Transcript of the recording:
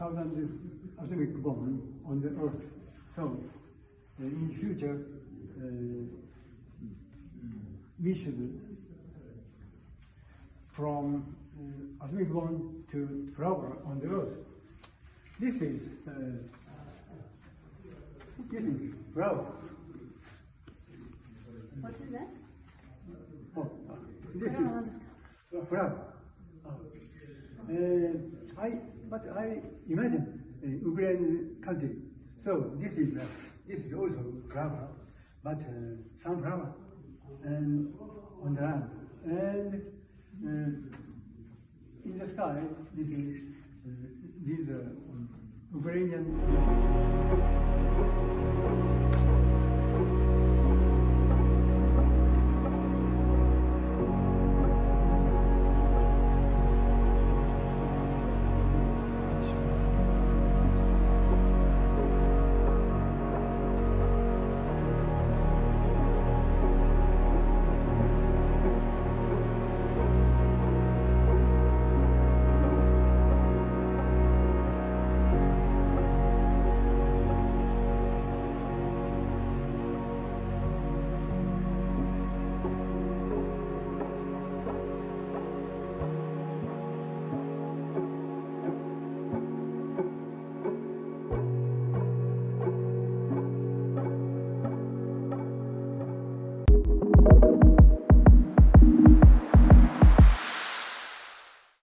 Thousand atomic bombs on the earth. So uh, in future uh, mission uh, from uh, atomic bomb to flower on the earth. This is uh, this flower. What is that? Oh, uh, this is flower. Uh, I but I imagine uh, Ukraine country. So this is uh, this is also flower, but uh, sunflower and on the land and uh, in the sky. This is uh, these uh, Ukrainian.